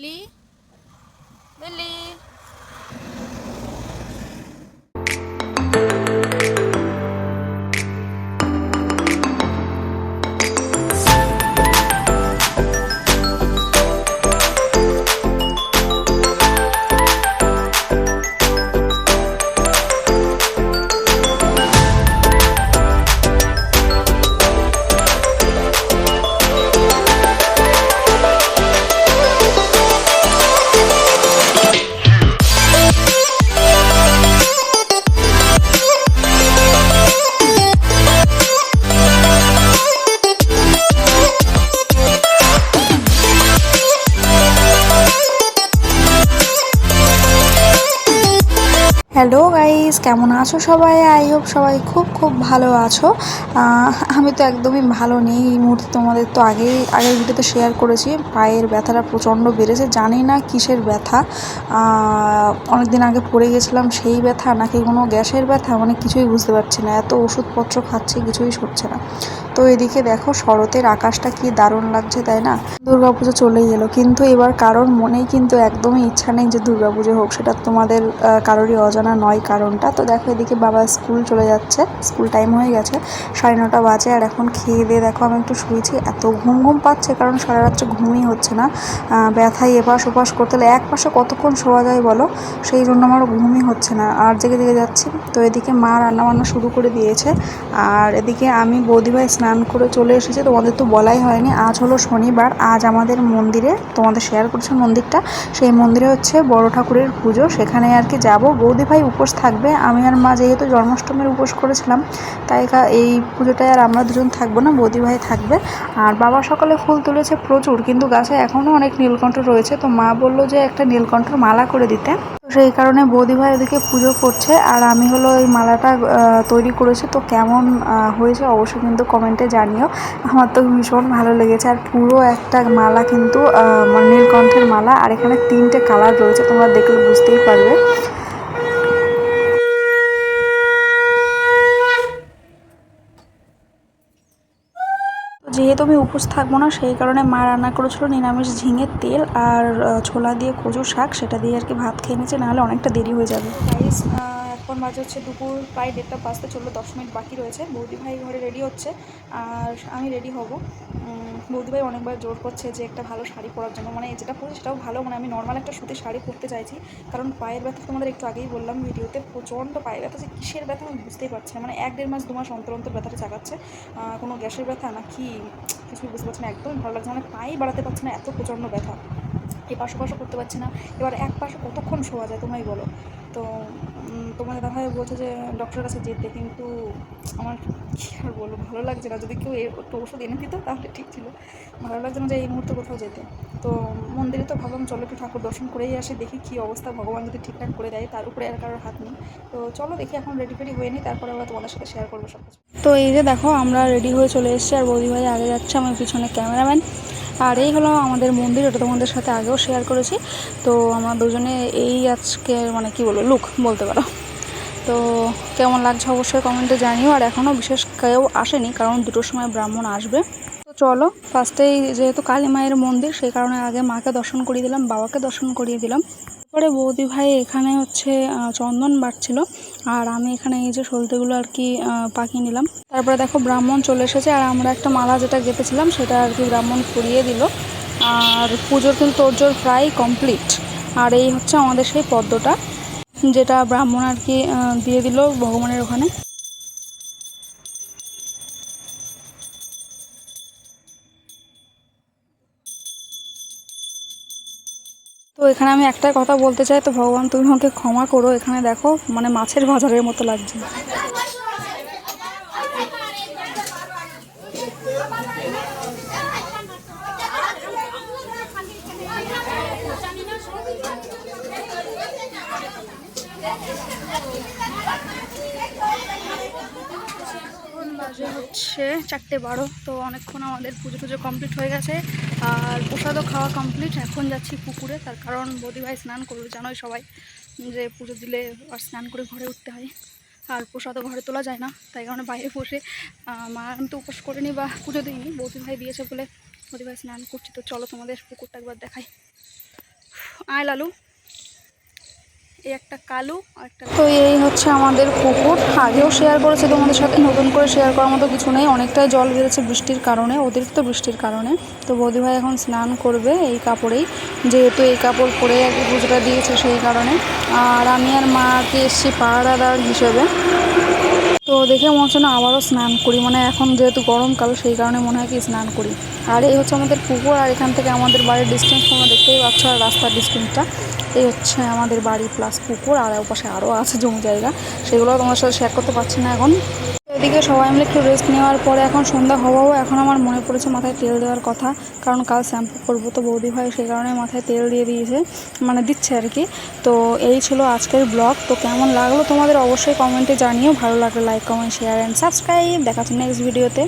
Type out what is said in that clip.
Billy. Billy. Hello guys কেমন আছো সবাই? আই হোপ সবাই খুব খুব ভালো আছো। আমি তো একদমই ভালো নেই। এই মুহূর্তে তোমাদের তো আগেই, আগের ভিডিওতে শেয়ার করেছি। পায়ের ব্যথাটা প্রচণ্ড বেড়েছে। জানি না কিসের ব্যথা। অনেক দিন আগে পড়ে গেছিলাম সেই ব্যথা, নাকি কোনো গ্যাসের ব্যথা? মানে কিছুই বুঝতে পারছি না। এত ওষুধপত্র খাচ্ছি, কিছুই সরছে না। তো এদিকে দেখো শরতের আকাশটা কি দারুণ লাগছে, তাই না? দুর্গাপুজো চলেই এলো। কিন্তু এবার কারোর মনেই কিন্তু একদমই ইচ্ছা নেই যে দুর্গাপুজো হোক। সেটা তোমাদের কারোরই অজানা নয় কারণটা। তো দেখো এদিকে বাবা স্কুল চলে যাচ্ছে। স্কুল টাইম হয়ে গেছে, সাড়ে নটা বাজে। আর এখন খেয়ে দিয়ে দেখো আমি একটু শুয়েছি। এত ঘুম ঘুম পাচ্ছে, কারণ সারা রাত্রে ঘুমই হচ্ছে না। ব্যথায় এপাশ ওপাশ করতে হলে এক পাশে কতক্ষণ শোয়া যায় বলো? সেই জন্য আমার ঘুমই হচ্ছে না। আর জেগে জেগে যাচ্ছি, তো এদিকে মা রান্না বান্না শুরু করে দিয়েছে। আর এদিকে আমি বৌদিভাই স্নান করে চলে এসেছি, তোমাদের তো বলাই হয়নি। আজ হলো শনিবার, আজ আমাদের মন্দিরে, তোমাদের শেয়ার করছে মন্দিরটা, সেই মন্দিরে হচ্ছে বড় ঠাকুরের পুজো। সেখানে আর কি যাব। বৌদি ভাই উপোস থাকবে, আমি আর মা যেহেতু জন্মাষ্টমীর উপোস করেছিলাম, তাই এই পুজোটায় আর আমরা দুজন থাকব না, বৌদি ভাই থাকবে। আর বাবা সকালে ফুল তুলেছে প্রচুর, কিন্তু গাছে এখনও অনেক নীলকণ্ঠ রয়েছে। তো মা বলল যে একটা নীলকণ্ঠর মালা করে দিতে। সেই কারণে বৌদিভাই ওদিকে পুজো করছে। আর আমি হলো এই মালাটা তৈরি করেছি। তো কেমন হয়েছে অবশ্যই কিন্তু কমেন্টে জানিও। আমার তো ভীষণ ভালো লেগেছে। আর পুরো একটা মালা কিন্তু মানে নীলকণ্ঠের মালা। আর এখানে তিনটে কালার রয়েছে। তোমরা দেখলে বুঝতেই পারবে। যেহেতু আমি উপোস থাকব না, সেই কারণে মা রান্না করেছিল নিরামিষ ঝিঙের তেল আর ছোলা দিয়ে কচু শাক, সেটা দিয়ে আর কি ভাত খেয়ে নিয়েছে নাহলে অনেকটা দেরি হয়ে যাবে। গাইস এখন বাজে হচ্ছে দুপুর প্রায় দেড়টা বাজতে চলল, দশ মিনিট বাকি রয়েছে। বৌদি ভাই ঘরে রেডি হচ্ছে। আর আমি রেডি হব। বৌদি ভাই অনেকবার জোর করছে যে একটা ভালো শাড়ি পরার জন্য। মানে যেটা পরে সেটাও ভালো। মানে আমি নর্মাল একটা সুতির শাড়ি পরতে চাইছি। কারণ পায়ের ব্যথা তোমাদের একটু আগেই বললাম ভিডিওতে, প্রচণ্ড পায়ের ব্যথা যে কিসের ব্যথা আমি বুঝতেই পারছি না। মানে এক দেড় মাস দু মাস অন্তর অন্তর ব্যথাটা চাকাচ্ছে কোনো গ্যাসের ব্যথা না কি কিছুই বুঝতে পারছি না। একদমই ভালো লাগছে মানে পায়ে বাড়াতে পারছি না এত প্রচণ্ড ব্যথা। এই পাশে পাশে করতে পারছি না। এবার এক পাশে কতক্ষণ শোয়া যায় তোমরাই বলো। তো তোমাদের হয় বলছে যে ডক্টরের কাছে যেতে, কিন্তু আমার কী আর বলব, ভালো লাগছে না। যদি কেউ একটু ওষুধ এনে দিত, তাহলে ঠিক ছিল। ভালো লাগছে না যে এই মুহূর্তে কোথাও যেতে। তো, মন্দিরে তো ভাবলাম, চলো একটু ঠাকুর দর্শন করেই আসি, দেখি কী অবস্থা। ভগবান যদি ঠিকঠাক করে দেয়, তার উপরে আর কারোর হাত নেই। তো, চলো দেখি এখন রেডি ফেডি হয়ে নিই, তারপরে আবার তোমাদের সাথে শেয়ার করব সব কিছু তো এই যে দেখো, আমরা রেডি হয়ে চলে এসেছি, আর বৌদি ভাই আগে যাচ্ছে, আমার পিছনে ক্যামেরাম্যান আর এই হলো আমাদের মন্দির, ওটা তোমাদের সাথে আগেও শেয়ার করেছি। তো আমার দুজনে এই আজকে মানে কি বলব লুক বলতে পারো। তো কেমন লাগছে অবশ্যই কমেন্টে জানিও, আর এখনও বিশেষ কেউ আসেনি, কারণ দুটোর সময় ব্রাহ্মণ আসবে। তো চলো ফার্স্টেই যেহেতু কালী মায়ের মন্দির, সেই কারণে আগে মাকে দর্শন করিয়ে দিলাম, বাবাকে দর্শন করিয়ে দিলাম। তারপরে বৌদি ভাই এখানে হচ্ছে চন্দন বাড়ছিল আর আমি এখানে এই যে সলতেগুলো আর কি পাকিয়ে নিলাম। তারপরে দেখো ব্রাহ্মণ চলে এসেছে, আর আমরা একটা মালা যেটা গেঁথেছিলাম সেটা আর কি ব্রাহ্মণ পরিয়ে দিল। আর পুজোর কিন্তু তোরজোর প্রায় কমপ্লিট আর এই হচ্ছে আমাদের সেই পদ্মটা, যেটা ব্রাহ্মণ আর কি দিয়ে দিল ভগবানের ওখানে। তো এখানে আমি একটাই কথা বলতে চাই, তো ভগবান তুমি আমাকে ক্ষমা করো। এখানে দেখো মানে মাছের বাজারের মতো লাগছে। বাজে হচ্ছে চারটে বারো, তো অনেকক্ষণ আমাদের পুজো টুজো কমপ্লিট হয়ে গেছে। আর প্রসাদও খাওয়া কমপ্লিট এখন যাচ্ছি পুকুরে, তার কারণ বৌদি ভাই স্নান করবে জানোই সবাই যে পুজো দিলে আর স্নান করে ঘরে উঠতে হয়। আর প্রসাদও ঘরে তোলা যায় না, তাই কারণে বাইরে বসে মা আমি তো উপোস করিনি বা পুজো দিইনি বৌদি ভাই দিয়েছে বলে বৌদি ভাই স্নান করছি, তো চলো তোমাদের পুকুরটা একবার দেখাই। আয় লালু। এই একটা কালো তো এই হচ্ছে আমাদের পুকুর। আগেও শেয়ার করেছে তোমাদের সাথে, নতুন করে শেয়ার করার মতো কিছু নেই। অনেকটাই জল বেড়েছে বৃষ্টির কারণে, অতিরিক্ত বৃষ্টির কারণে। তো বৌদি ভাই এখন স্নান করবে এই কাপড়েই। যেহেতু এই কাপড় পরে আগে পুজোটা দিয়েছে সেই কারণে। আর আমি আর মাকে এসছি পাহাড়াদার হিসেবে। তো দেখে মনে হচ্ছে না আবারও স্নান করি। মানে এখন যেহেতু গরমকাল সেই কারণে মনে হয় কি স্নান করি। আর এই হচ্ছে আমাদের পুকুর, আর এখান থেকে আমাদের বাড়ির ডিস্টেন্স তোমরা দেখতেই পাচ্ছ, আর রাস্তার ডিস্টেন্সটা এই হচ্ছে আমাদের বাড়ি প্লাস পুকুর, আর ওপাশে আরও আছে জমি জায়গা। সেগুলো তোমার সাথে শেয়ার করতে পারছি না এখন। ওদিকে সবাই মিলে একটু রেস্ট নেওয়ার পরে এখন সন্ধ্যা হওয়াও এখন আমার মনে পড়েছে মাথায় তেল দেওয়ার কথা। কারণ কাল শ্যাম্পু করব তো বৌদি ভাই সেই কারণে মাথায় তেল দিয়ে দিয়েছে মানে দিচ্ছে আর কি। তো এই ছিল আজকের ব্লগ তো কেমন লাগল তোমাদের অবশ্যই কমেন্টে জানিও। ভালো লাগল like comment share and subscribe দেখা হচ্ছে নেক্সট ভিডিওতে